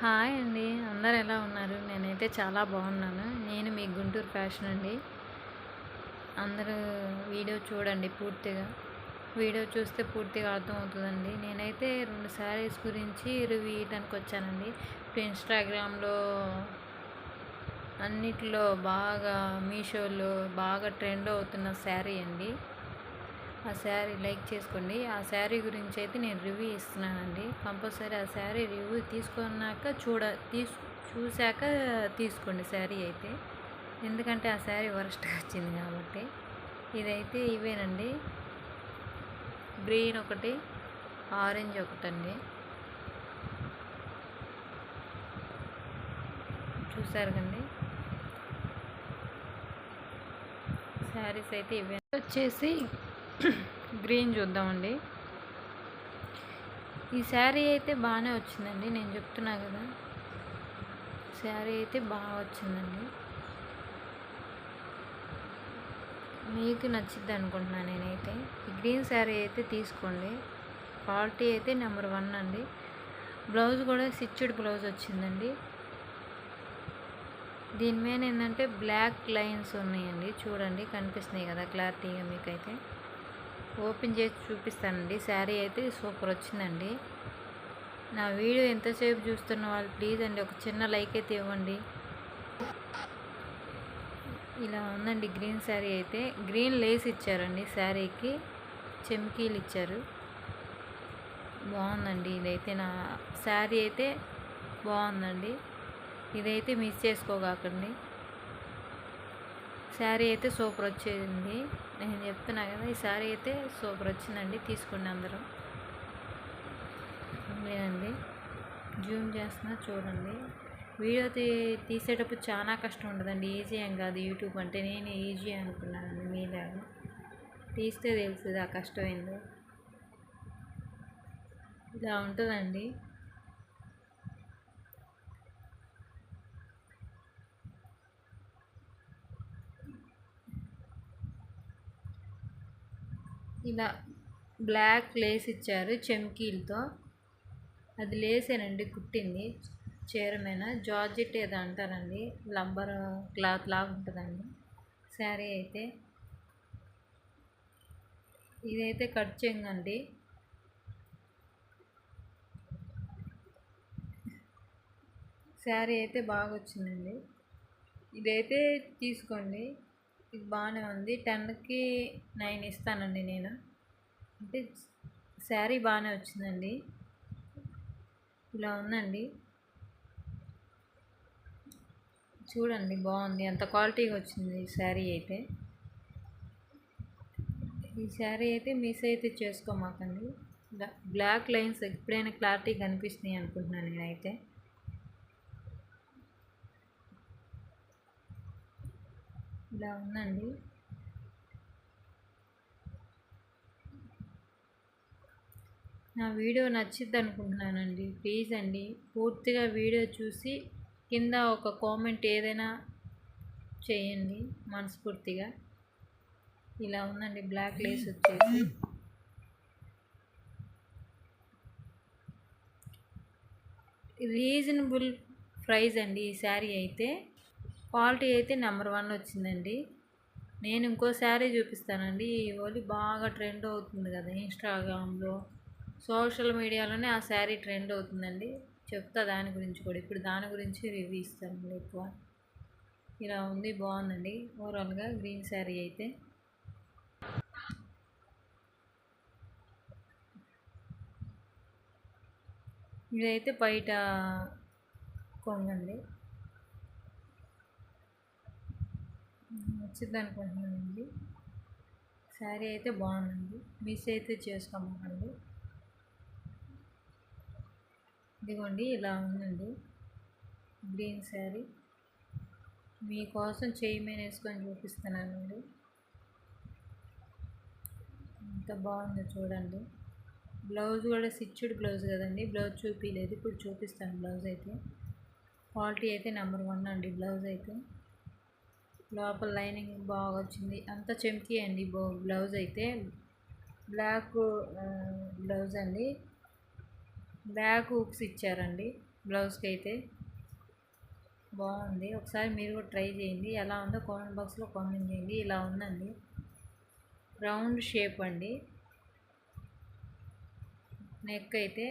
Hi అండి. అందరు ఎలా ఉన్నారు? నేనైతే చాలా బాగున్నాను. నేను మీ గుంటూరు ఫ్యాషన్ అండి. అందరూ వీడియో చూడండి పూర్తిగా. వీడియో చూస్తే పూర్తిగా అర్థమవుతుందండి. నేనైతే రెండు శారీస్ గురించి రివ్యూ ఇవ్వడానికి వచ్చానండి ఇప్పుడు ఇన్స్టాగ్రామ్లో అన్నిట్లో బాగా మీషోలో బాగా ట్రెండ్ అవుతున్న శారీ అండి. ఆ శారీ లైక్ చేసుకోండి. ఆ శారీ గురించి అయితే నేను రివ్యూ ఇస్తున్నానండి. కంపల్సరీ ఆ శారీ రివ్యూ తీసుకున్నాక చూడ తీసు చూశాక తీసుకోండి శారీ అయితే. ఎందుకంటే ఆ శారీ వరస్ట్గా వచ్చింది కాబట్టి. ఇదైతే ఇవేనండి. గ్రీన్ ఒకటి ఆరెంజ్ ఒకటండి. చూసారు కండి శారీస్ అయితే ఇవే. వచ్చేసి గ్రీన్ చూద్దామండి. ఈ శారీ అయితే బాగానే వచ్చిందండి నేను చెప్తున్నా కదా. శారీ అయితే బాగా వచ్చిందండి. మీకు నచ్చిద్ది అనుకుంటున్నాను నేనైతే. ఈ గ్రీన్ శారీ అయితే తీసుకోండి. క్వాలిటీ అయితే నెంబర్ వన్ అండి. బ్లౌజ్ కూడా స్టిచ్డ్ బ్లౌజ్ వచ్చిందండి. దీని మీద ఏంటంటే బ్లాక్ లైన్స్ ఉన్నాయండి చూడండి కనిపిస్తున్నాయి కదా క్లారిటీగా మీకైతే. ఓపెన్ చేసి చూపిస్తానండి. శారీ అయితే సూపర్ వచ్చిందండి. నా వీడియో ఎంతసేపు చూస్తున్న వాళ్ళు ప్లీజ్ అండి ఒక చిన్న లైక్ అయితే ఇవ్వండి. ఇలా ఉందండి గ్రీన్ శారీ అయితే. గ్రీన్ లేస్ ఇచ్చారండి శారీకి. చెమ్కీలు ఇచ్చారు. బాగుందండి ఇదైతే నా శారీ అయితే బాగుందండి. ఇదైతే మిస్ చేసుకోగాకండి. శారీ అయితే సూపర్ వచ్చేది. నేను చెప్తున్నా కదా ఈసారి అయితే సూపర్ వచ్చిందండి తీసుకోండి అందరూ. లేదండి జూమ్ చేస్తున్నా చూడండి. వీడియో తీ తీసేటప్పుడు చాలా కష్టం ఉంటుందండి ఈజీ ఏం కాదు యూట్యూబ్ అంటే. నేను ఈజీ అనుకున్నానండి మీలాగా తీస్తే తెలుస్తుంది ఆ కష్టం ఏందో. ఇలా ఉంటుందండి. ఇలా బ్లాక్ లేస్ ఇచ్చారు చెమ్కీలతో. అది లేసేనండి కుట్టింది. చీర మీద జార్జెట్ ఏదో అంటారండి. లంబర్ క్లాత్ లాగా ఉంటుందండి. శారీ అయితే. ఇదైతే కట్ చేయండి శారీ అయితే బాగా వచ్చిందండి ఇదైతే తీసుకోండి. ఇది బాగానే ఉంది. టెన్కి నైన్ ఇస్తానండి నేను. అంటే శారీ బాగానే వచ్చిందండి. ఇలా ఉందండి. చూడండి బాగుంది. ఎంత క్వాలిటీగా వచ్చింది ఈ శారీ అయితే. ఈ శారీ అయితే మిస్ అయితే చేసుకోమాకండి. బ్లాక్ లైన్స్ ఎప్పుడైనా క్లారిటీ కనిపిస్తున్నాయి అనుకుంటున్నాను నేనైతే. ఇలా ఉందండి. నా వీడియో నచ్చిద్ది అనుకుంటున్నానండి. ప్లీజ్ అండి పూర్తిగా వీడియో చూసి కింద ఒక కామెంట్ ఏదైనా చేయండి మనస్ఫూర్తిగా. ఇలా ఉందండి బ్లాక్ లేస్ వచ్చేసి. రీజనబుల్ ప్రైస్ అండి ఈ శారీ అయితే. క్వాలిటీ అయితే నెంబర్ వన్ వచ్చిందండి. నేను ఇంకో శారీ చూపిస్తానండి. ఈ ఓలి బాగా ట్రెండ్ అవుతుంది కదా ఇన్స్టాగ్రామ్లో. సోషల్ మీడియాలోనే ఆ శారీ ట్రెండ్ అవుతుందండి. చెప్తా దాని గురించి కూడా. ఇప్పుడు దాని గురించి రివ్యూ ఇస్తానండి ఎక్కువ. ఇలా ఉంది బాగుందండి. ఓవరాల్గా గ్రీన్ శారీ అయితే. ఇదైతే బయట కొంగండి. వచ్చింది అనుకుంటున్నానండి శారీ అయితే బాగుందండి. మిస్ అయితే చేసుకోమండి. ఇదిగోండి ఇలా ఉందండి. గ్రీన్ శారీ. మీకోసం చేయి మీద వేసుకొని చూపిస్తున్నానండి. ఎంత బాగుందో చూడండి. బ్లౌజ్ కూడా స్టిచ్డ్ బ్లౌజ్ కదండి. బ్లౌజ్ చూపించలేదు ఇప్పుడు చూపిస్తాను బ్లౌజ్ అయితే. క్వాలిటీ అయితే నెంబర్ వన్ అండి బ్లౌజ్ అయితే. లోపల లైనింగ్ బాగా వచ్చింది అంత చెమ్కి అండి బ్లౌజ్ అయితే. బ్లాక్ బ్లౌజ్ అండి. బ్యాక్ హుక్స్ ఇచ్చారండి బ్లౌజ్కి అయితే బాగుంది. ఒకసారి మీరు కూడా ట్రై చేయండి. ఎలా ఉందో కామెంట్ బాక్స్లో కామెంట్ చేయండి. ఇలా ఉందండి. రౌండ్ షేప్ అండి. నెక్ అయితే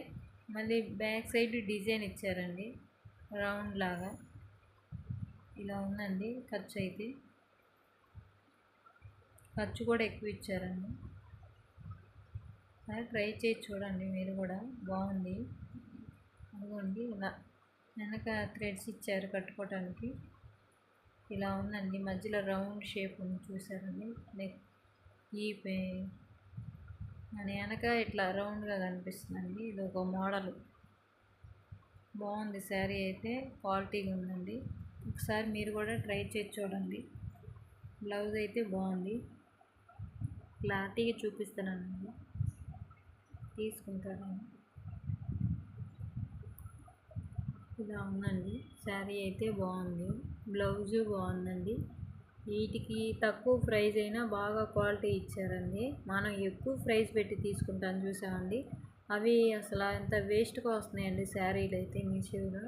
మళ్ళీ బ్యాక్ సైడ్ డిజైన్ ఇచ్చారండి. రౌండ్ లాగా. ఇలా ఉందండి ఖర్చు అయితే ఖర్చు కూడా ఎక్కువ ఇచ్చారండి. సరే ట్రై చేసి చూడండి మీరు కూడా. బాగుంది. అదిగోండి ఇలా వెనక థ్రెడ్స్ ఇచ్చారు కట్టుకోవటానికి. ఇలా ఉందండి. మధ్యలో రౌండ్ షేప్ ఉంది చూసారండి. నెక్ ఈ పే మన వెనక ఇట్లా రౌండ్గా కనిపిస్తుందండి. ఇది ఒక మోడల్. బాగుంది శారీ అయితే. క్వాలిటీగా ఉందండి. ఒకసారి మీరు కూడా ట్రై చేసి చూడండి. బ్లౌజ్ అయితే బాగుంది. క్లారిటీగా చూపిస్తానండి తీసుకుంటాను. ఇలా ఉందండి. శారీ అయితే బాగుంది. బ్లౌజు బాగుందండి. వీటికి తక్కువ ప్రైస్ అయినా బాగా క్వాలిటీ ఇచ్చారండి. మనం ఎక్కువ ప్రైస్ పెట్టి తీసుకుంటాం చూసామండి. అవి అసలు ఎంత వేస్ట్గా వస్తున్నాయండి శారీలు అయితే మీషోలో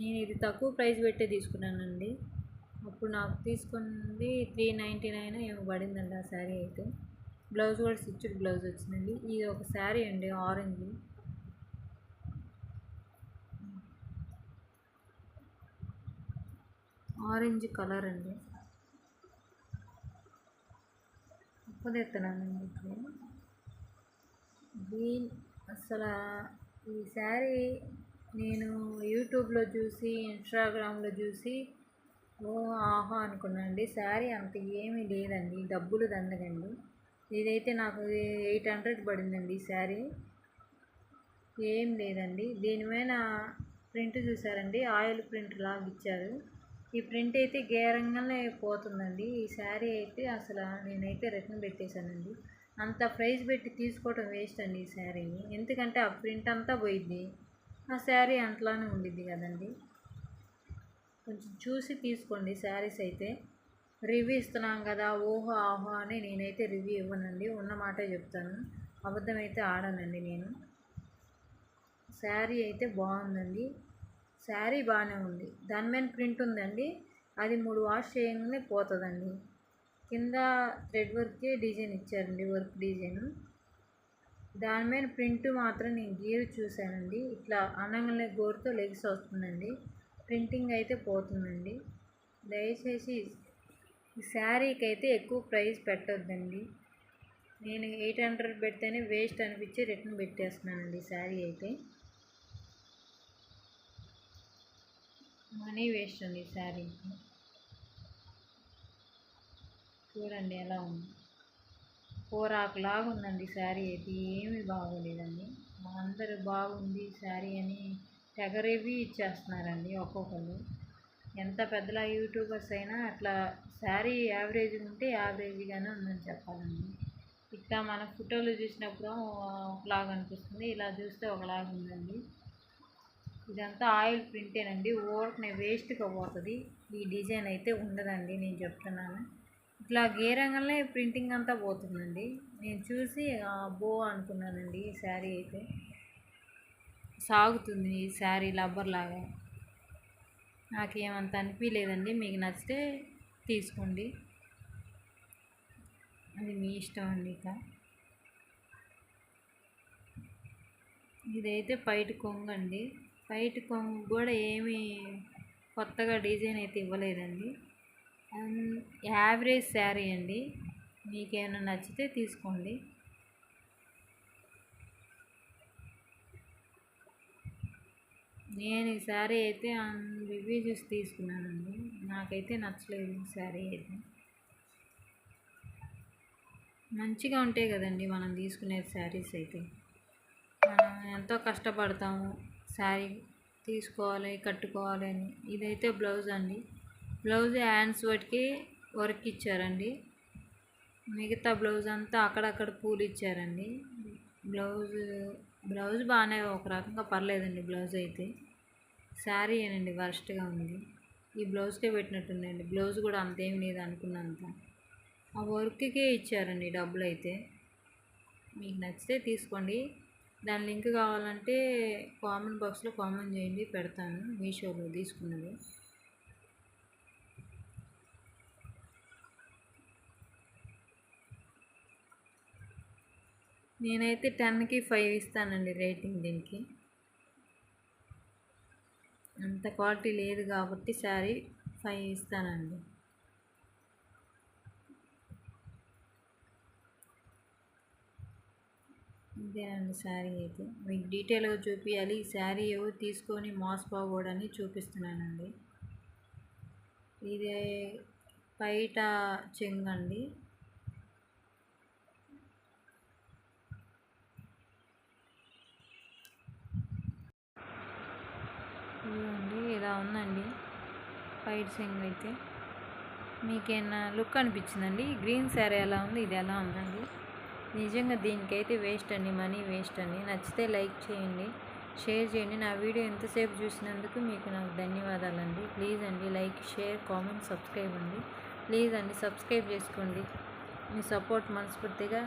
నేను ఇది తక్కువ ప్రైస్ పెట్టే తీసుకున్నానండి. అప్పుడు నాకు తీసుకుంది త్రీ నైంటీ నైన్ ఏమో పడిందండి ఆ శారీ అయితే. బ్లౌజ్ కూడా స్టిచ్డ్ బ్లౌజ్ వచ్చిందండి. ఇది ఒక శారీ అండి ఆరెంజ్. ఆరెంజ్ కలర్ అండి. ఉప్పదెత్తనానండి ఇప్పుడు. దీని అసలు ఈ శారీ నేను యూట్యూబ్లో చూసి ఇన్స్టాగ్రామ్లో చూసి ఓ ఆహా అనుకున్నానండి శారీ అంత ఏమీ లేదండి. డబ్బులు దండగండి ఇదైతే నాకు ఎయిట్ హండ్రెడ్ పడిందండి ఈ శారీ. ఏం లేదండి. దీని మీద ప్రింట్ చూసారండి. ఆయిల్ ప్రింట్ లాగా ఇచ్చారు. ఈ ప్రింట్ అయితే గేరంగానే పోతుందండి. ఈ శారీ అయితే అసలు నేనైతే రిటర్న్ పెట్టేశానండి. అంత ప్రైస్ పెట్టి తీసుకోవడం వేస్ట్ అండి ఈ శారీని ఎందుకంటే ఆ ప్రింట్ అంతా పోయింది ఆ శారీ అంతలానే ఉండిద్ది కదండి. కొంచెం చూసి తీసుకోండి శారీస్ అయితే. రివ్యూ ఇస్తున్నాం కదా ఓహో ఆహో అని నేనైతే రివ్యూ ఇవ్వనండి. ఉన్న మాటే చెప్తాను. అబద్ధం అయితే ఆడనండి నేను. శారీ అయితే బాగుందండి. శారీ బాగానే ఉంది. దాని మీద ప్రింట్ ఉందండి. అది మూడు వాష్ చేయగానే పోతుందండి. కింద థ్రెడ్ వర్కే డిజైన్ ఇచ్చారండి వర్క్ డిజైన్. దాని మీద ప్రింట్ మాత్రం నేను గీరు చూశానండి. ఇట్లా అనగానే గోరుతో లెగ్స్ వస్తుందండి. ప్రింటింగ్ అయితే పోతుందండి. దయచేసి ఈ శారీకి అయితే ఎక్కువ ప్రైస్ పెట్టొద్దండి. నేను ఎయిట్ హండ్రెడ్ పెడితేనే వేస్ట్ అనిపించి రిటర్న్ పెట్టేస్తున్నానండి శారీ అయితే. మనీ వేస్ట్ అండి శారీ. చూడండి ఎలా ఉంది. లాగా ఉందండి శారీ అయితే. ఏమీ బాగోలేదండి. అందరూ బాగుంది శారీ అని తెగరేవి ఇచ్చేస్తున్నారండి ఒక్కొక్కరు ఎంత పెద్దలా యూట్యూబర్స్ అయినా అట్లా శారీ యావరేజ్ ఉంటే యావరేజ్గానే ఉందని చెప్పాలండి. ఇట్లా మన ఫోటోలు చూసినప్పుడు ఒకలాగా అనిపిస్తుంది ఇలా చూస్తే ఒకలాగా ఉందండి. ఇదంతా ఆయిల్ ప్రింటేనండి. ఊరకనే వేస్ట్గా పోతుంది. ఈ డిజైన్ అయితే ఉండదండి నేను చెప్తున్నాను. ఇట్లా గేరంగానే ప్రింటింగ్ అంతా పోతుందండి. నేను చూసి బో అనుకున్నానండి ఈ శారీ అయితే. సాగుతుంది ఈ శారీ లబ్బర్ లాగా. నాకేమంత అనిపించలేదండి మీకు నచ్చితే తీసుకోండి. అది మీ ఇష్టం అండి ఇక. ఇదైతే పైట కొంగండి పైట కొంగు కూడా ఏమీ కొత్తగా డిజైన్ అయితే ఇవ్వలేదండి. యావరేజ్ శారీ అండి. మీకేమైనా నచ్చితే తీసుకోండి. నేను ఈ శారీ అయితే రివ్యూ చూసి తీసుకున్నానండి. నాకైతే నచ్చలేదు ఈ శారీ అయితే. మంచిగా ఉంటాయి కదండి మనం తీసుకునే శారీస్ అయితే. మనం ఎంతో కష్టపడతాము శారీ తీసుకోవాలి కట్టుకోవాలి అని. ఇదైతే బ్లౌజ్ అండి. బ్లౌజ్ హ్యాండ్స్ వాటికి వర్క్ ఇచ్చారండి. మిగతా బ్లౌజ్ అంతా అక్కడక్కడ పూలు ఇచ్చారండి. బ్లౌజ్ బ్లౌజ్ బాగానే ఒక రకంగా పర్లేదండి బ్లౌజ్ అయితే. శారీ ఏనండి వర్స్ట్గా ఉంది. ఈ బ్లౌజ్కే పెట్టినట్టుందండి. బ్లౌజ్ కూడా అంతేం లేదు అనుకున్నంత. ఆ వర్క్కే ఇచ్చారండి డబ్బులు అయితే. మీకు నచ్చితే తీసుకోండి. దాని లింక్ కావాలంటే కామెంట్ బాక్స్లో కామెంట్ చేయండి పెడతాను మీషోలో తీసుకున్నది. నేనైతే టెన్కి ఫైవ్ ఇస్తానండి రేటింగ్ దీనికి. అంత క్వాలిటీ లేదు కాబట్టి శారీ ఫైవ్ ఇస్తానండి. ఇదేనండి శారీ అయితే. మీకు డీటెయిల్గా చూపించాలి ఈ శారీ ఎవరు తీసుకొని మోసపోకూడని చూపిస్తున్నానండి. ఇది బయట చెంగండి. ఇదిగోండి ఇలా ఉందండి. వైట్ సింగ్ అయితే. మీకేనా లుక్ అనిపించిందండి? గ్రీన్ శారీ ఎలా ఉంది? ఇది ఎలా ఉందండి? నిజంగా దీనికైతే వేస్ట్ అండి మనీ వేస్ట్ అండి. నచ్చితే లైక్ చేయండి షేర్ చేయండి. నా వీడియో ఎంతసేపు చూసినందుకు మీకు నాకు ధన్యవాదాలండి. ప్లీజ్ అండి లైక్ షేర్ కామెంట్ సబ్స్క్రైబ్ అండి. ప్లీజ్ అండి సబ్స్క్రైబ్ చేసుకోండి. మీ సపోర్ట్ మనస్ఫూర్తిగా